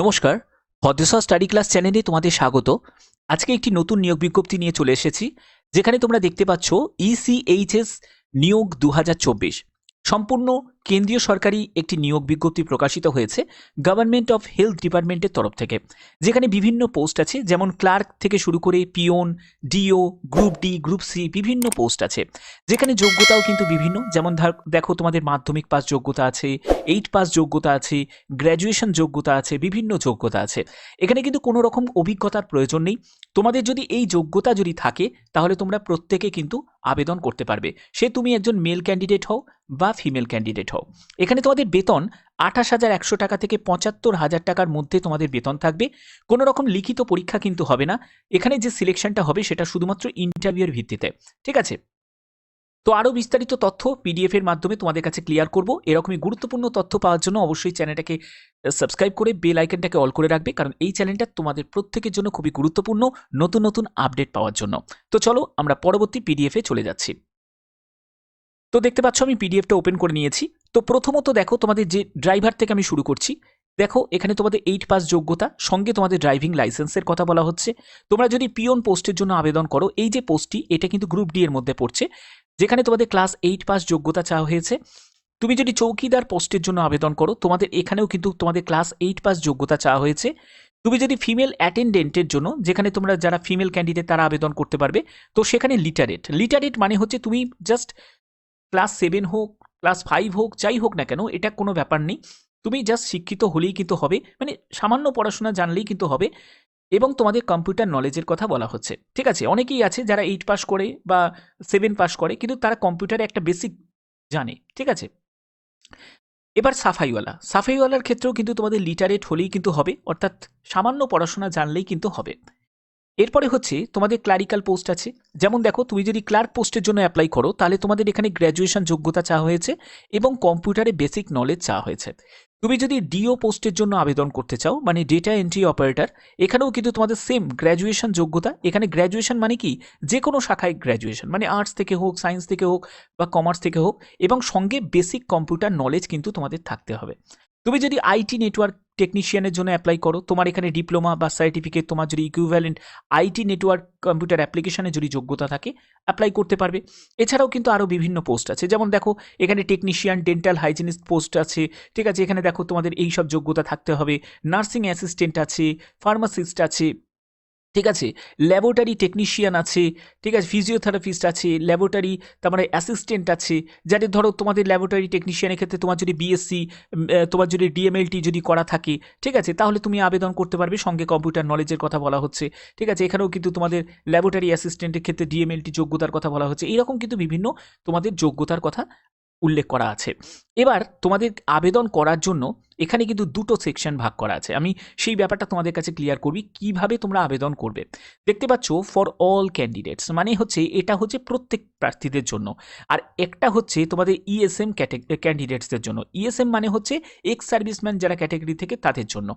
নমস্কার ভদ্রসা study class চ্যানেলে তোমাদের স্বাগত। আজকে একটি নতুন নিয়োগ বিজ্ঞপ্তি নিয়ে চলে এসেছি, যেখানে তোমরা দেখতে পাচ্ছ E ইসিএইচএস নিয়োগ দু হাজার চব্বিশ। সম্পূর্ণ কেন্দ্রীয় সরকারি একটি নিয়োগ বিজ্ঞপ্তি প্রকাশিত হয়েছে গভর্নমেন্ট অফ হেলথ ডিপার্টমেন্টের তরফ থেকে, যেখানে বিভিন্ন পোস্ট আছে, যেমন ক্লার্ক থেকে শুরু করে peon, DO, group D, group C বিভিন্ন পোস্ট আছে, যেখানে যোগ্যতাও কিন্তু বিভিন্ন, যেমন দেখো তোমাদের মাধ্যমিক পাস যোগ্যতা আছে, এইট পাস যোগ্যতা আছে, গ্র্যাজুয়েশন যোগ্যতা আছে, বিভিন্ন যোগ্যতা আছে। এখানে কিন্তু কোনো রকম অভিজ্ঞতার প্রয়োজন নেই। তোমাদের যদি এই যোগ্যতা যদি থাকে, তাহলে তোমরা প্রত্যেকে কিন্তু আবেদন করতে পারবে। সে তুমি একজন মেল ক্যান্ডিডেট হও বা ফিমেল ক্যান্ডিডেট হও। এখানে তোমাদের বেতন আঠাশ হাজার একশো টাকা থেকে পঁচাত্তর হাজার টাকার মধ্যে তোমাদের বেতন থাকবে। কোনো রকম লিখিত পরীক্ষা কিন্তু হবে না। এখানে যে সিলেকশনটা হবে সেটা শুধুমাত্র ইন্টারভিউর ভিত্তিতে। ঠিক আছে? তো আরও বিস্তারিত তথ্য পিডিএফের মাধ্যমে তোমাদের কাছে ক্লিয়ার করব। এরকমই গুরুত্বপূর্ণ তথ্য পাওয়ার জন্য অবশ্যই চ্যানেলটাকে সাবস্ক্রাইব করে বেল আইকনটাকে অল করে রাখবে, কারণ এই চ্যানেলটা তোমাদের প্রত্যেকের জন্য খুবই গুরুত্বপূর্ণ, নতুন নতুন আপডেট পাওয়ার জন্য। তো চলো আমরা পরবর্তী পিডিএফে চলে যাচ্ছি। তো দেখতে পাচ্ছ আমি পিডিএফটা ওপেন করে নিয়েছি। তো প্রথমত দেখো তোমাদের যে ড্রাইভার থেকে আমি শুরু করছি, দেখো এখানে তোমাদের এইট পাস যোগ্যতা, সঙ্গে তোমাদের ড্রাইভিং লাইসেন্সের কথা বলা হচ্ছে। তোমরা যদি পিওন পোস্টের জন্য আবেদন করো, এই যে পোস্টটি এটা কিন্তু গ্রুপ ডি এর মধ্যে পড়ছে। যেখানে তোমাদের ক্লাস এইট পাস যোগ্যতা চাওয়া হয়েছে, তুমি যদি চৌকিদার পোস্টের জন্য আবেদন করো, তোমাদের এখানেও কিন্তু তোমাদের ক্লাস এইট পাস যোগ্যতা চাওয়া হয়েছে। তুমি যদি ফিমেল অ্যাটেন্ডেন্টের জন্য, যেখানে তোমরা যারা ফিমেল ক্যান্ডিডেট তারা আবেদন করতে পারবে, তো সেখানে লিটারেট লিটারেট মানে হচ্ছে তুমি জাস্ট ক্লাস সেভেন হোক ক্লাস ফাইভ হোক, যাই হোক না কেন, এটা কোনো ব্যাপার নেই। তুমি জাস্ট শিক্ষিত হলেই কিন্তু হবে মানে সামান্য পড়াশোনা জানলেই কিন্তু হবে। এবং তোমাদের কম্পিউটার নলেজের কথা বলা হচ্ছে। ঠিক আছে? অনেকেই আছে যারা এইট পাস করে বা সেভেন পাস করে, কিন্তু তারা কম্পিউটারে একটা বেসিক জানে। ঠিক আছে? এবার সাফাইওয়ালা। সাফাইওয়ালার ক্ষেত্রেও কিন্তু তোমাদের লিটারেট হলেই কিন্তু হবে, অর্থাৎ সামান্য পড়াশোনা জানলেই কিন্তু হবে। এরপরে হচ্ছে তোমাদের ক্লারিক্যাল পোস্ট আছে। যেমন দেখো, তুমি যদি ক্লার্ক পোস্টের জন্য অ্যাপ্লাই করো, তাহলে তোমাদের এখানে গ্র্যাজুয়েশন যোগ্যতা চাওয়া হয়েছে এবং কম্পিউটারে বেসিক নলেজ চাওয়া হয়েছে। তুমি যদি ডিও পোস্টের জন্য আবেদন করতে চাও মানে ডেটা এন্ট্রি অপারেটর এখানেও কিন্তু তোমাদের সেম গ্র্যাজুয়েশন যোগ্যতা। এখানে গ্র্যাজুয়েশন মানে কি? যে কোনো শাখায় গ্র্যাজুয়েশন মানে আর্টস থেকে হোক সায়েন্স থেকে হোক বা কমার্স থেকে হোক, এবং সঙ্গে বেসিক কম্পিউটার নলেজ কিন্তু তোমাদের থাকতে হবে। তুমি যদি আইটি নেটওয়ার্ক টেকনিশিয়ানের জন্য অ্যাপ্লাই করো। তোমার এখানে ডিপ্লোমা বা সার্টিফিকেট তোমার যদি ইকুইভ্যালেন্ট আইটি নেটওয়ার্ক কম্পিউটার অ্যাপ্লিকেশানে যদি যোগ্যতা থাকে অ্যাপ্লাই করতে পারবে। এছাড়াও কিন্তু আরও বিভিন্ন পোস্ট আছে। যেমন দেখো, এখানে টেকনিশিয়ান ডেন্টাল হাইজিনিস্ট পোস্ট আছে। ঠিক আছে, এখানে দেখো তোমাদের এই সব যোগ্যতা থাকতে হবে। নার্সিং অ্যাসিস্ট্যান্ট আছে ফার্মাসিস্ট আছে। ঠিক আছে? ল্যাবরেটারি টেকনিশিয়ান আছে, ঠিক আছে? ফিজিওথেরাপিস্ট আছে ল্যাবরেটারি তারপরে অ্যাসিস্ট্যান্ট আছে। যাদের ধরো তোমাদের ল্যাবরেটারি টেকনিশিয়ানের ক্ষেত্রে তোমার যদি বিএসসি তোমার যদি ডিএমএলটি যদি করা থাকে, ঠিক আছে? তাহলে তুমি আবেদন করতে পারবে। সঙ্গে কম্পিউটার নলেজের কথা বলা হচ্ছে। ঠিক আছে? এখানেও কিন্তু তোমাদের ল্যাবরেটারি অ্যাসিস্ট্যান্টের ক্ষেত্রে ডিএমএলটি যোগ্যতার কথা বলা হচ্ছে। এরকম কিন্তু বিভিন্ন তোমাদের যোগ্যতার কথা উল্লেখ করা আছে। এবার তোমাদের আবেদন করার জন্য এখানে কিন্তু দুটো সেকশন ভাগ করা আছে। আমি সেই ব্যাপারটা তোমাদের কাছে ক্লিয়ার করবি, কীভাবে তোমরা আবেদন করবে। দেখতে পাচ্ছ ফর অল ক্যান্ডিডেটস মানে হচ্ছে এটা হচ্ছে প্রত্যেক প্রার্থীদের জন্য। আর একটা হচ্ছে তোমাদের E ইএসএম ক্যান্ডিডেটসদের জন্য। ইএসএম মানে হচ্ছে এক্স সার্ভিসম্যান যারা ক্যাটাগরি থেকে তাদের জন্য।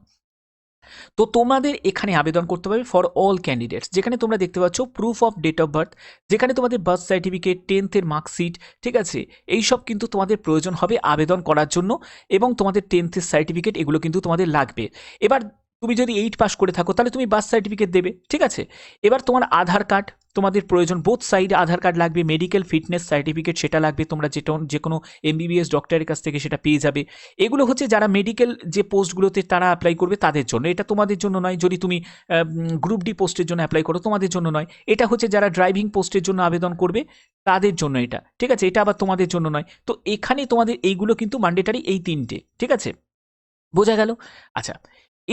তো তোমাদের এখানে আবেদন করতে পারবে ফর অল ক্যান্ডিডেটস যেখানে তোমরা দেখতে পাচ্ছ proof of date of birth যেখানে তোমাদের বার্থ সার্টিফিকেট টেন্থের মার্কশিট ঠিক আছে? এই সব কিন্তু তোমাদের প্রয়োজন হবে আবেদন করার জন্য এবং তোমাদের টেন্থের সার্টিফিকেট এগুলো কিন্তু তোমাদের লাগবে। এবার তুমি যদি এইট পাস করে থাকো, তাহলে তুমি বার্থ সার্টিফিকেট দেবে, ঠিক আছে? এবার তোমার আধার কার্ড তোমাদের প্রয়োজন বোথ সাইডে আধার কার্ড লাগবে মেডিকেল ফিটনেস সার্টিফিকেট সেটা লাগবে, তোমরা যেটা যে কোনো এমবিবিএস ডক্টরের কাছ থেকে সেটা পেয়ে যাবে। এগুলো হচ্ছে যারা মেডিকেল যে পোস্টগুলোতে তারা অ্যাপ্লাই করবে তাদের জন্য। এটা তোমাদের জন্য নয়, যদি তুমি গ্রুপ ডি পোস্টের জন্য অ্যাপ্লাই করো, তোমাদের জন্য নয়। এটা হচ্ছে যারা ড্রাইভিং পোস্টের জন্য আবেদন করবে, তাদের জন্য এটা, ঠিক আছে? এটা আবার তোমাদের জন্য নয়। তো এখানে তোমাদের এইগুলো কিন্তু ম্যান্ডেটারি এই তিনটে, ঠিক আছে? বোঝা গেল? আচ্ছা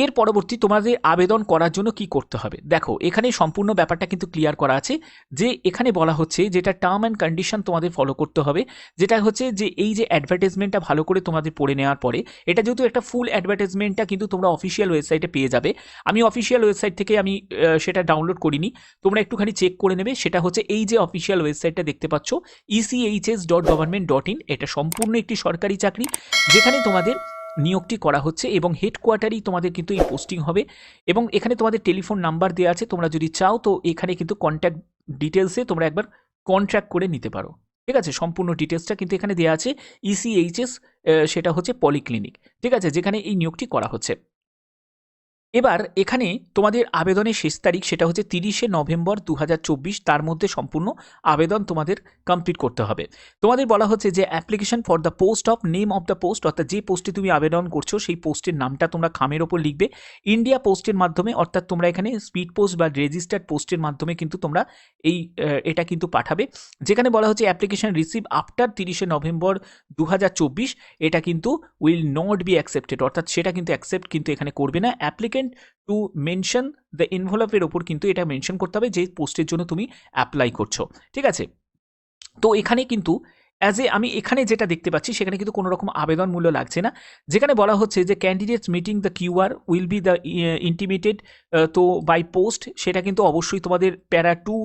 এর পরবর্তী তোমাদের আবেদন করার জন্য কি করতে হবে? দেখো এখানে সম্পূর্ণ ব্যাপারটা কিন্তু ক্লিয়ার করা আছে যে এখানে বলা হচ্ছে যেটা টার্ম অ্যান্ড কন্ডিশন তোমাদের ফলো করতে হবে, যেটা হচ্ছে যে এই যে অ্যাডভার্টাইজমেন্টটা ভালো করে তোমাদের পড়ে নেওয়ার পরে, এটা যেহেতু একটা ফুল অ্যাডভার্টাইজমেন্টটা কিন্তু তোমরা অফিসিয়াল ওয়েবসাইটে পেয়ে যাবে। আমি অফিসিয়াল ওয়েবসাইট থেকে আমি সেটা ডাউনলোড করিনি, তোমরা একটুখানি চেক করে নেবে, সেটা হচ্ছে এই যে অফিসিয়াল ওয়েবসাইটটা দেখতে পাচ্ছ ECHS dot government dot in এটা সম্পূর্ণ একটি সরকারি চাকরি, যেখানে তোমাদের নিয়োগটি করা হচ্ছে এবং হেডকোয়ার্টারেই তোমাদের কিন্তু এই পোস্টিং হবে এবং এখানে তোমাদের টেলিফোন নাম্বার দেওয়া আছে, তোমরা যদি চাও তো এখানে কিন্তু কন্ট্যাক্ট ডিটেলসে তোমরা একবার কন্ট্র্যাক্ট করে নিতে পারো। ঠিক আছে? সম্পূর্ণ ডিটেলসটা কিন্তু এখানে দেওয়া আছে E ইসিএইচএস সেটা হচ্ছে পলিক্লিনিক ঠিক আছে? যেখানে এই নিয়োগটি করা হচ্ছে। এবার এখানে তোমাদের আবেদনের শেষ তারিখ সেটা হচ্ছে তিরিশে নভেম্বর দু হাজার চব্বিশ। তার মধ্যে সম্পূর্ণ আবেদন তোমাদের কমপ্লিট করতে হবে। তোমাদের বলা হচ্ছে যে application for the post of name of the post অর্থাৎ যে পোস্টে তুমি আবেদন করছ সেই পোস্টের নামটা তোমরা খামের ওপর লিখবে। ইন্ডিয়া পোস্টের মাধ্যমে অর্থাৎ তোমরা এখানে স্পিড পোস্ট বা রেজিস্টার্ড পোস্টের মাধ্যমে কিন্তু তোমরা এই এটা কিন্তু পাঠাবে। যেখানে বলা হচ্ছে অ্যাপ্লিকেশন রিসিভ আফটার তিরিশে নভেম্বর দু হাজার চব্বিশ। এটা কিন্তু উইল নট বি অ্যাকসেপ্টেড অর্থাৎ সেটা কিন্তু অ্যাকসেপ্ট কিন্তু এখানে করবে না। অ্যাপ্লিকেন্ট টু মেনশন দ্য ইনভলভের ওপর কিন্তু এটা মেনশন করতে হবে যে পোস্টের জন্য তুমি অ্যাপ্লাই করছ, ঠিক আছে? তো এখানে কিন্তু অ্যাজ এ আমি এখানে যেটা দেখতে পাচ্ছি সেখানে কিন্তু কোনো রকম আবেদন মূল্য লাগছে না। যেখানে বলা হচ্ছে যে candidates meeting the QR will be the intimated to by post সেটা কিন্তু অবশ্যই তোমাদের প্যারা টু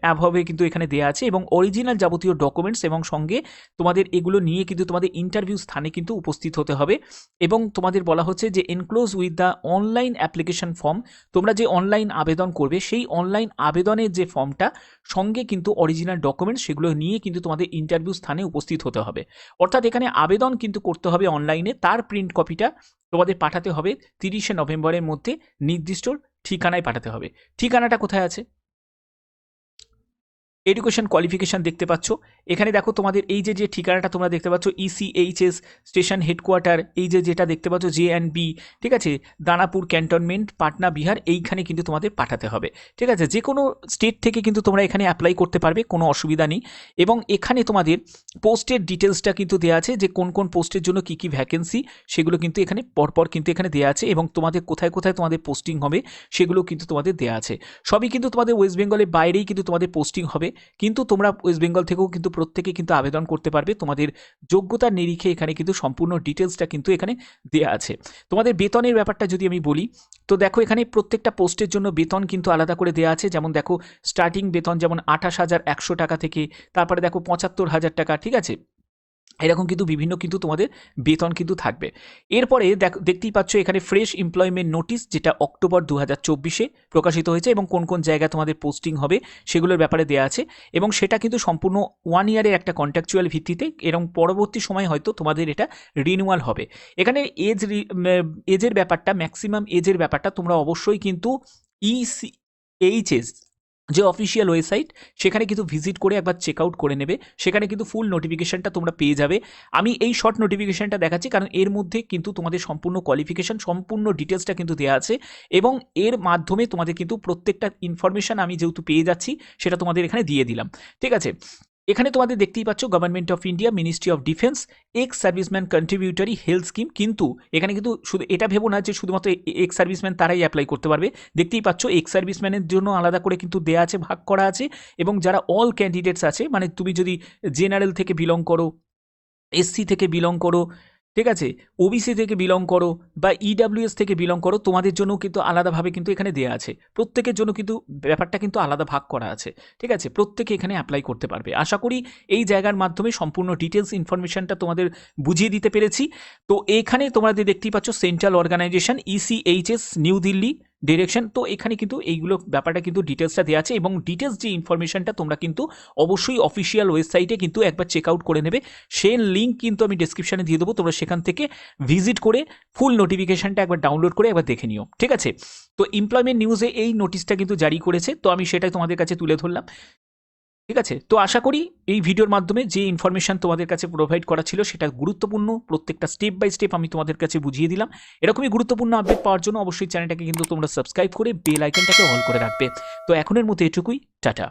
অ্যাভাবে কিন্তু এখানে দেওয়া আছে এবং অরিজিনাল যাবতীয় ডকুমেন্টস এবং সঙ্গে তোমাদের এগুলো নিয়ে কিন্তু তোমাদের ইন্টারভিউ স্থানে কিন্তু উপস্থিত হতে হবে এবং তোমাদের বলা হচ্ছে যে enclose with the online application form তোমরা যে অনলাইন আবেদন করবে সেই অনলাইন আবেদনের যে ফর্মটা সঙ্গে কিন্তু অরিজিনাল ডকুমেন্টস সেগুলো নিয়ে কিন্তু তোমাদের ইন্টারভিউ স্থানে উপস্থিত হতে হবে। অর্থাৎ এখানে আবেদন কিন্তু করতে হবে অনলাইনে তার প্রিন্ট কপিটা তোমাদের পাঠাতে হবে তিরিশে নভেম্বরের মধ্যে নির্দিষ্ট ঠিকানায় পাঠাতে হবে। ঠিকানাটা কোথায় আছে? এডুকেশন কোয়ালিফিকেশান দেখতে পাচ্ছ। এখানে দেখো তোমাদের এই যে যে ঠিকানাটা তোমরা দেখতে পাচ্ছ ইসিএইচএস স্টেশন হেডকোয়ার্টার এই যে যেটা দেখতে পাচ্ছ জে অ্যান্ড বি ঠিক আছে? দানাপুর ক্যান্টনমেন্ট পাটনা, বিহার, এইখানে কিন্তু তোমাদের পাঠাতে হবে, ঠিক আছে? যে কোনো স্টেট থেকে কিন্তু তোমরা এখানে অ্যাপ্লাই করতে পারবে, কোনো অসুবিধা নেই। এবং এখানে তোমাদের পোস্টের ডিটেলসটা কিন্তু দেওয়া আছে যে, কোন কোন পোস্টের জন্য কী কী ভ্যাকেন্সি সেগুলো কিন্তু এখানে পরপর কিন্তু এখানে দেওয়া আছে এবং তোমাদের কোথায় কোথায় তোমাদের পোস্টিং হবে, সেগুলো কিন্তু তোমাদের দেওয়া আছে। সবই কিন্তু তোমাদের ওয়েস্ট বেঙ্গলের বাইরেই কিন্তু তোমাদের পোস্টিং হবে। কিন্তু তোমরা ওয়েস্ট বেঙ্গল থেকেও কিন্তু প্রত্যেকে কিন্তু আবেদন করতে পারবে। তোমাদের যোগ্যতার নিরিখে এখানে কিন্তু সম্পূর্ণ ডিটেলসটা কিন্তু এখানে দেওয়া আছে। তোমাদের বেতনের ব্যাপারটা যদি আমি বলি, তো দেখো এখানে প্রত্যেকটা পোস্টের জন্য বেতন কিন্তু আলাদা করে দেওয়া আছে। যেমন দেখো স্টার্টিং বেতন যেমন আঠাশ হাজার একশো টাকা থেকে, তারপরে দেখো পঁচাত্তর হাজার টাকা, ঠিক আছে? এরকম কিন্তু বিভিন্ন কিন্তু তোমাদের বেতন কিন্তু থাকবে। এরপরে দেখ- দেখতেই পাচ্ছ এখানে ফ্রেশ এমপ্লয়মেন্ট নোটিশ যেটা অক্টোবর দু হাজার প্রকাশিত হয়েছে এবং কোন কোন জায়গায় তোমাদের পোস্টিং হবে সেগুলোর ব্যাপারে দেওয়া আছে এবং সেটা কিন্তু সম্পূর্ণ ওয়ান ইয়ারের একটা কন্ট্রাকচুয়াল ভিত্তিতে এবং পরবর্তী সময় হয়তো তোমাদের এটা রিনিউয়াল হবে। এখানে এজ এজের ব্যাপারটা ম্যাক্সিমাম এজের ব্যাপারটা তোমরা অবশ্যই কিন্তু ইসি এইচএস যে অফিসিয়াল ওয়েবসাইট সেখানে কিন্তু ভিজিট করে একবার চেক আউট করে নেবে। সেখানে কিন্তু ফুল নোটিফিকেশানটা তোমরা পেয়ে যাবে। আমি এই শর্ট নোটিফিকেশানটা দেখাচ্ছি কারণ এর মধ্যে কিন্তু তোমাদের সম্পূর্ণ কোয়ালিফিকেশান সম্পূর্ণ ডিটেলসটা কিন্তু দেওয়া আছে এবং এর মাধ্যমে তোমাদের কিন্তু প্রত্যেকটা ইনফরমেশান আমি যেহেতু পেয়ে যাচ্ছি, সেটা তোমাদের এখানে দিয়ে দিলাম। ঠিক আছে? এখানে তোমাদের দেখতেই পাচ্ছ government of India ministry of defence ex serviceman contributory health scheme কিন্তু এখানে কিন্তু শুধু এটা ভেবো না যে শুধুমাত্র এক্স সার্ভিসম্যান তারাই অ্যাপ্লাই করতে পারবে। দেখতেই পাচ্ছ এক্স সার্ভিসম্যানের জন্য আলাদা করে কিন্তু দেয়া আছে, ভাগ করা আছে এবং যারা অল ক্যান্ডিডেটস আছে মানে তুমি যদি জেনারেল থেকে বিলং করো এসসি থেকে বিলং করো ঠিক আছে? ওবিসি থেকে বিলং করো বা ইডাব্লিউএস থেকে বিলং করো, তোমাদের জন্য কিন্তু আলাদাভাবে কিন্তু এখানে দেওয়া আছে। প্রত্যেকের জন্য কিন্তু ব্যাপারটা কিন্তু আলাদা ভাগ করা আছে। ঠিক আছে? প্রত্যেকে এখানে অ্যাপ্লাই করতে পারবে। আশা করি এই জায়গার মাধ্যমে সম্পূর্ণ ডিটেলস ইনফরমেশনটা তোমাদের বুঝিয়ে দিতে পেরেছি। তো এখানে তোমাদের দেখতেই পাচ্ছ central organisation ECHS New Delhi direction তো এখানে কিন্তু এইগুলো ব্যাপারটা কিন্তু ডিটেলসটা দেওয়া আছে এবং ডিটেলস যে ইনফরমেশনটা তোমরা কিন্তু অবশ্যই অফিসিয়াল ওয়েবসাইটে কিন্তু একবার চেক আউট করে নেবে। সেই লিঙ্ক কিন্তু আমি ডিসক্রিপশানে দিয়ে দেবো, তোমরা সেখান থেকে ভিজিট করে ফুল নোটিফিকেশানটা একবার ডাউনলোড করে একবার দেখে নিও, ঠিক আছে? তো এমপ্লয়মেন্ট নিউজে এই নোটিশটা কিন্তু জারি করেছে, তো আমি সেটাই তোমাদের কাছে তুলে ধরলাম। ঠিক আছে? তো আশা করি এই ভিডিওর মাধ্যমে যে ইনফরমেশান তোমাদের কাছে প্রোভাইড করা ছিল সেটা গুরুত্বপূর্ণ। প্রত্যেকটা স্টেপ বাই স্টেপ আমি তোমাদের কাছে বুঝিয়ে দিলাম। এরকমই গুরুত্বপূর্ণ আপডেট পাওয়ার জন্য অবশ্যই চ্যানেলটাকে কিন্তু তোমরা সাবস্ক্রাইব করে বেল আইকনটাকে অল করে রাখবে। তো এখনের মতো এটুকুই। টাটা।